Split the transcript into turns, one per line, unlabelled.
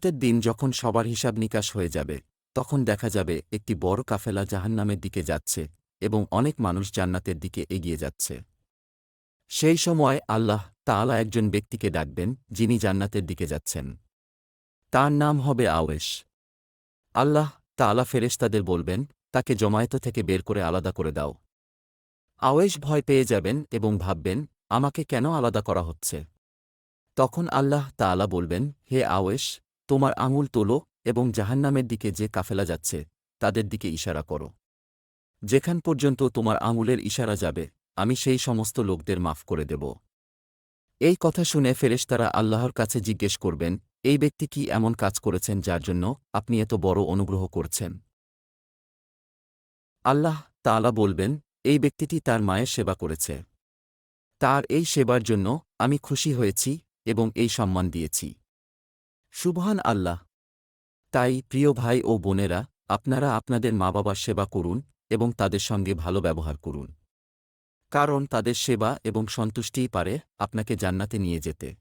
কেয়ামতের দিন যখন সবার হিসাব নিকাশ হয়ে যাবে, তখন দেখা যাবে একটি বড় কাফেলা জাহান্নামের দিকে যাচ্ছে এবং অনেক মানুষ জান্নাতের দিকে এগিয়ে যাচ্ছে। সেই সময় আল্লাহ তাআলা একজন ব্যক্তিকে ডাকবেন, যিনি জান্নাতের দিকে যাচ্ছেন। তার নাম হবে আওয়েশ। আল্লাহ তাআলা ফেরেশতাদের বলবেন, তাকে জমায়েত থেকে বের করে আলাদা করে দাও। আওয়েশ ভয় পেয়ে যাবেন এবং ভাববেন, আমাকে কেন আলাদা করা হচ্ছে? তখন আল্লাহ তাআলা বলবেন, হে আওয়েশ তোমার আঙুল তোলো এবং জাহান্নামের দিকে যে কাফেলা যাচ্ছে, তাদের দিকে ইশারা করো। যেখান পর্যন্ত তোমার আঙুলের ইশারা যাবে, আমি সেই সমস্ত লোকদের মাফ করে দেব। এই কথা শুনে ফেরেশতারা আল্লাহর কাছে জিজ্ঞেস করবেন, এই ব্যক্তি কি এমন কাজ করেছেন যার জন্য আপনি এত বড় অনুগ্রহ করছেন? আল্লাহ তাআলা বলবেন, এই ব্যক্তিটি তার মায়ের সেবা করেছে। তার এই সেবার জন্য আমি খুশি হয়েছি এবং এই সম্মান দিয়েছি। সুবহান আল্লাহ। তাই, প্রিয় ভাই ও বোনেরা, আপনারা আপনাদের মা বাবার সেবা করুন এবং তাদের সঙ্গে ভালো ব্যবহার করুন। কারণ তাদের সেবা এবং সন্তুষ্টিই পারে আপনাকে জান্নাতে নিয়ে যেতে।